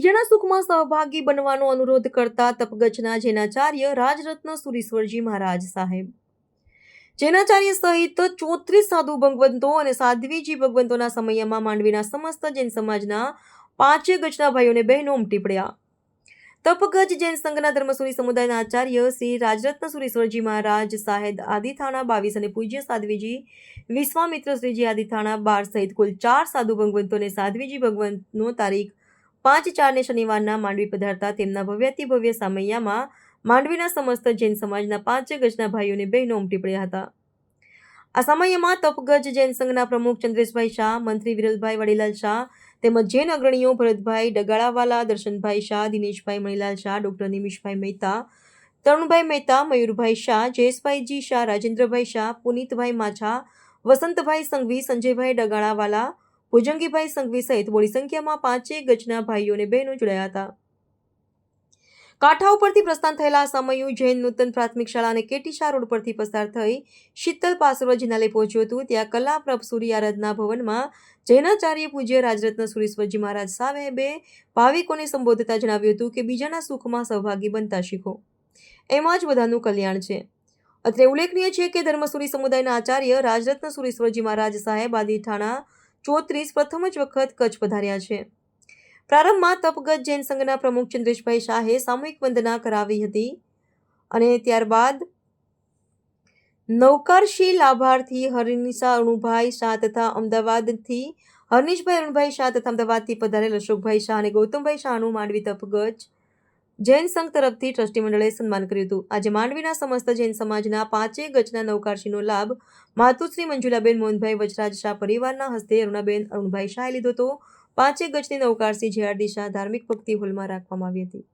બીજાના સુખમાં સહભાગી બનવાનો અનુરોધ કરતા તપગચના જૈનાચાર્ય રાજરત્ન સુરીશ્વરજી મહારાજ સાહેબ. જૈનાચાર્ય સહિત ચોત્રીસ સાધુ ભગવંતો અને સાધ્વીજી ભગવંતોના સમયમાં માંડવીના સમસ્ત જૈન સમાજના પાંચે ગજના ભાઈઓને બહેનો ઉમટી પડ્યા. તપગજ જૈન સંઘના ધર્મસુરી સમુદાયના આચાર્ય શ્રી રાજરત્ન સુરેશ્વરજી મહારાજ સાહેબ આદિથાણા બાવીસ અને પૂજ્ય સાધ્વીજી વિશ્વામિત્ર શ્રીજી આદિથાણા બાર સહિત કુલ ચાર સાધુ ભગવંતોને સાધ્વીજી ભગવંતનો તારીખ પાંચ ચારને શનિવારના માંડવી પધારતા તેમના ભવ્યાતિ ભવ્ય સામૈયામાં માંડવીના સમસ્ત જૈન સમાજના પાંચ ગજના ભાઈઓને બહેનો ઉમટી પડ્યા હતા. આ સમયમાં તપગજ જૈન સંઘના પ્રમુખ ચંદ્રેશભાઈ શાહ, મંત્રી વિરલભાઈ વડીલાલ શાહ તેમજ જૈન અગ્રણીઓ ભરતભાઈ ડગાળાવાલા, દર્શનભાઈ શાહ, દિનેશભાઈ મણીલાલ શાહ, ડૉક્ટર નિમિષભાઈ મહેતા, તરુણભાઈ મહેતા, મયુરભાઈ શાહ, જયેશભાઈજી શાહ, રાજેન્દ્રભાઈ શાહ, પુનિતભાઈ માછા, વસંતભાઈ સંઘવી, સંજયભાઈ ડગાળાવાલા ભુજંગીભાઈ સંઘવી સહિત મોટી સંખ્યામાં પાંચેય ગજના ભાઈઓ અને બહેનો જોડાયા હતા. કાંઠા ઉપરથી પ્રસ્થાન થયેલા સમયુ જૈન નૂતન પ્રાથમિક શાળા અને કેટી શાહ રોડ પરથી પસાર થઈ શીતલ પાસરોવા જિનાલે પહોંચ્યું હતું. ત્યાં કલા પ્રભ સૂર્ય આરાધના ભવનમાં જૈનાચાર્ય પૂજ્ય રાજરત્ન સુરેશ્વરજી મહારાજ સાહેબે ભાવિકોને સંબોધતા જણાવ્યું હતું કે બીજાના સુખમાં સહભાગી બનતા શીખો. એમાં જ બધાનું કલ્યાણ છે. અત્રે ઉલ્લેખનીય છે કે ધર્મસુરી સમુદાયના આચાર્ય રાજરત્ન સુરેશ્વરજી મહારાજ સાહેબ આદિ ઠાણા ચોત્રીસ પ્રથમ જ વખત કચ્છ પધાર્યા છે. પ્રારંભમાં તપગત જૈન સંઘના પ્રમુખ ચંદ્રેશભાઈ શાહે સામૂહિક વંદના કરાવી હતી અને ત્યારબાદ નૌકારશી લાભાર્થી હરિનિશા અરુણભાઈ શાહ તથા અમદાવાદથી હરનીશભાઈ અરુણભાઈ શાહ તથા અમદાવાદથી પધારેલ અશોકભાઈ શાહ અને ગૌતમભાઈ શાહનું માંડવી તપગજ જૈન સંઘ તરફથી ટ્રસ્ટી મંડળે સન્માન કર્યું હતું. આજે માંડવીના સમસ્ત જૈન સમાજના પાંચેય ગજના નવકારશીનો લાભ માતુશ્રી મંજુલાબેન મોહનભાઈ વજરાજ શાહ પરિવારના હસ્તે અરુણાબેન અરુણભાઈ શાહે લીધો હતો. પાંચેય ગજની નવકારશી જે શાહ ધાર્મિક ભક્તિ હોલમાં રાખવામાં આવી હતી.